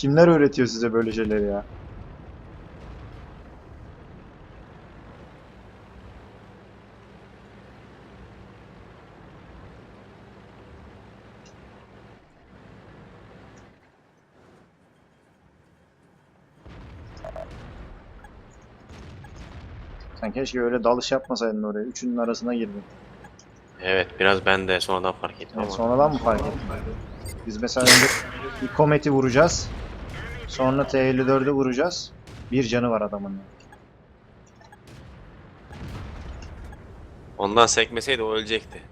Kimler öğretiyor size böyle şeyleri ya? Sen keşke öyle dalış yapmasaydın oraya. Üçünün arasına girdin. Evet biraz ben de sonradan fark ettim Evet, ama. sonradan mı fark ettin? Biz mesela önce bir kometi vuracağız. Sonra T-54'ü vuracağız. Bir canı var adamın. Ondan sekmeseydi o ölecekti.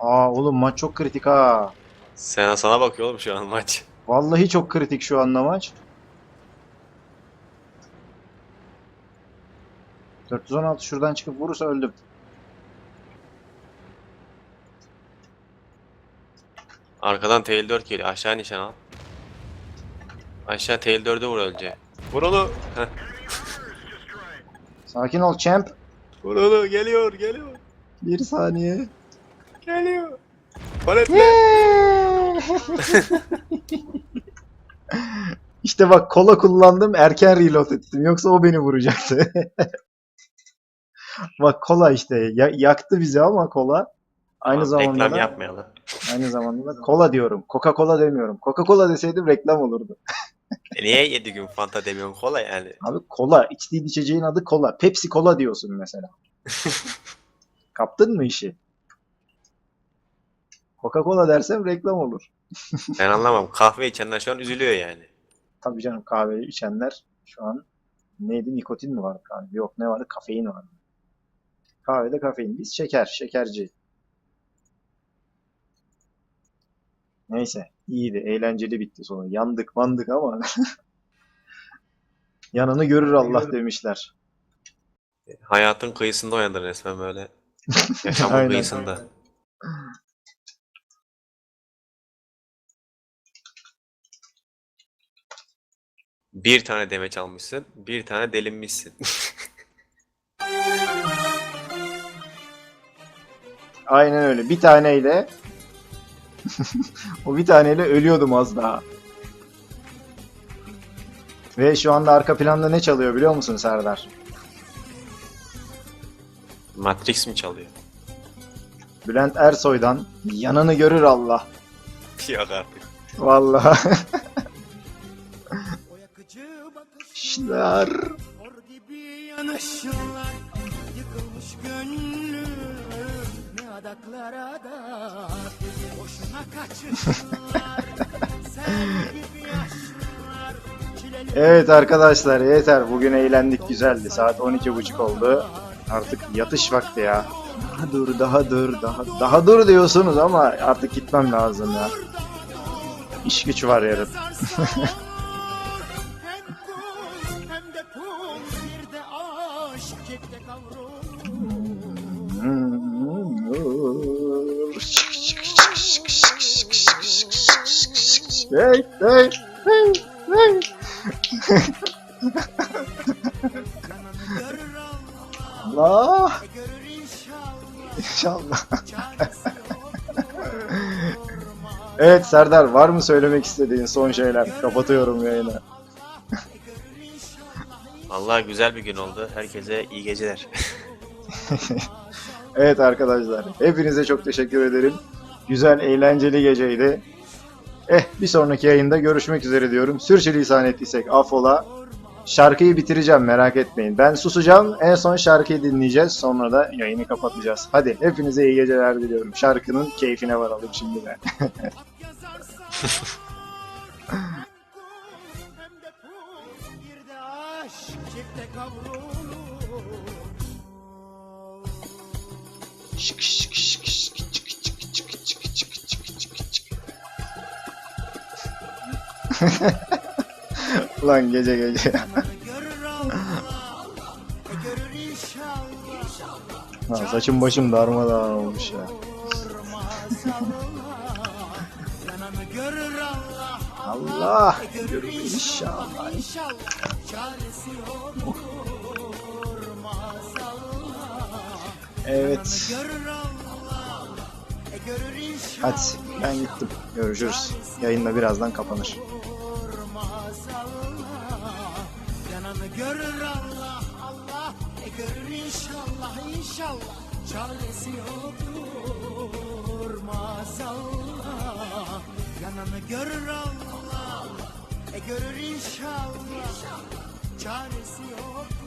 Aa oğlum maç çok kritik ha. Sen sana bakıyor oğlum şu an maç. Vallahi çok kritik şu anda maç. 416 şuradan çıkıp vurursa öldüm. Arkadan TL4 geliyor. Aşağı nişan al. Aşağı TL4'e vur önce. Vur onu. Heh. Sakin ol champ. Vur onu. Geliyor geliyor. Bir saniye. Geliyor. Paletle. işte bak kola kullandım erken reload ettim. Yoksa o beni vuracaktı. bak kola işte Ya- yaktı bizi ama kola. Aynı Tamam, zamanda Reklam da, yapmayalım. Aynı zamanda da kola diyorum. Coca-Cola demiyorum. Coca-Cola deseydim reklam olurdu. E niye 7 gün Fanta demiyorsun kola yani? Abi kola. içtiğin içeceğin adı kola. Pepsi kola diyorsun mesela. Kaptın mı işi? Coca-Cola dersem reklam olur. Ben anlamam. Kahve içenler şu an üzülüyor yani. Tabii canım kahve içenler şu an neydi nikotin mi var kahve? Yok ne vardı? Kafein vardı. Kahvede kafein. Biz şeker, şekerci. Neyse iyiydi. Eğlenceli bitti sonra. Yandık mandık ama yanını görür Allah demişler. Hayatın kıyısında oynadın resmen böyle. Yaşamın Aynen. kıyısında. Bir tane demeç almışsın, bir tane delinmişsin. Aynen öyle. Bir taneyle o bir taneyle ölüyordum az daha. Ve şu anda arka planda ne çalıyor biliyor musun Serdar? Matrix mi çalıyor? Bülent Ersoy'dan yanını görür Allah. Yok artık. Gibi yanışlar Yıkılmış gönlüm Ne adaklara da Boşuna Çileli Evet arkadaşlar yeter. Bugün eğlendik güzeldi. Saat 12.30 oldu. Artık yatış vakti ya. Daha dur, daha dur, daha daha dur diyorsunuz ama artık gitmem lazım ya. İş güç var yarın. Hey, hey, hey, hey. Allah inşallah Evet Serdar var mı söylemek istediğin son şeyler? Kapatıyorum yayını. Vallahi güzel bir gün oldu. Herkese iyi geceler. Evet arkadaşlar hepinize çok teşekkür ederim. Güzel eğlenceli geceydi. Eh bir sonraki yayında görüşmek üzere diyorum. Sürçülisan ettiysek affola. Şarkıyı bitireceğim merak etmeyin. Ben susacağım en son şarkıyı dinleyeceğiz. Sonra da yayını kapatacağız. Hadi hepinize iyi geceler diliyorum. Şarkının keyfine varalım hem de. Şık şık şık şık Ulan gece gece. ha, saçım başım darmadağın olmuş ya. Allah görür inşallah. Evet. Hadi ben gittim. Görüşürüz. Yayında birazdan kapanır. Görür Allah Allah E görür inşallah inşallah Çaresi yok Durmaz Allah Yananı görür Allah E görür inşallah Çaresi yok Durmaz